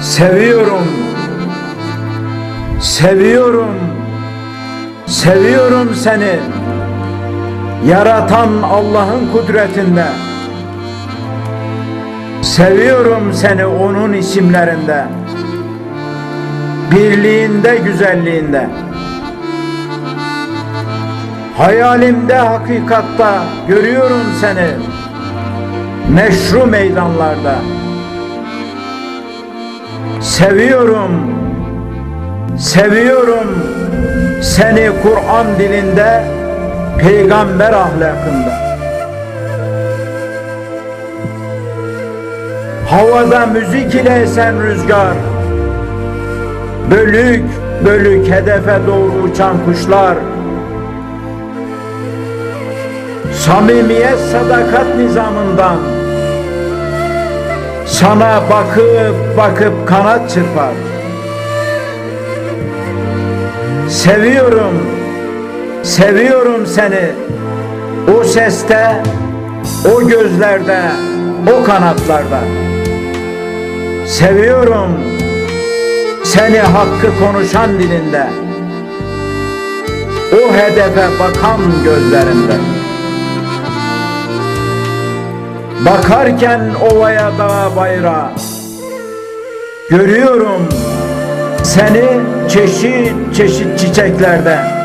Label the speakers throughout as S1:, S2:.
S1: Seviyorum. Seviyorum. Seviyorum seni. Yaratan Allah'ın kudretinde. Seviyorum seni onun isimlerinde. Birliğinde, güzelliğinde. Hayalimde, hakikatta görüyorum seni. Meşru meydanlarda. Seviyorum. Seviyorum seni Kur'an dilinde, peygamber ahlakında. Havada müzik ile esen rüzgar, bölük bölük hedefe doğru uçan kuşlar, samimiyet sadakat nizamından sana bakıp bakıp kanat çırpar. Seviyorum, seviyorum seni. O seste, o gözlerde, o kanatlarda. Seviyorum seni hakkı konuşan dilinde. O hedefe bakan gözlerinde. Bakarken ovaya dağa bayrağa Görüyorum seni çeşit çeşit çiçeklerde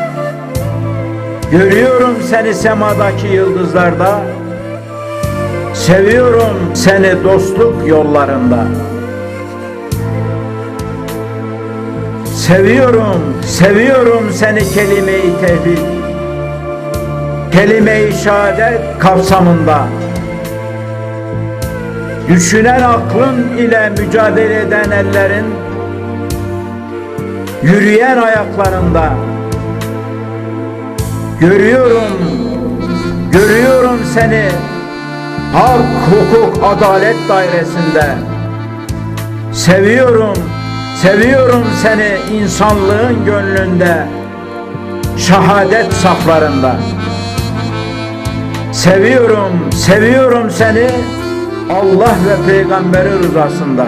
S1: Görüyorum seni semadaki yıldızlarda. Seviyorum seni dostluk yollarında. Seviyorum, seviyorum seni kelime-i tevhid. Kelime-i şehadet kapsamında Düşünen aklın ile mücadele eden ellerin Yürüyen ayaklarında. Görüyorum, görüyorum seni. Hak, hukuk, adalet dairesinde. Seviyorum, seviyorum seni insanlığın gönlünde. Şehadet saflarında. Seviyorum, seviyorum seni Allah ve peygamberi rızasında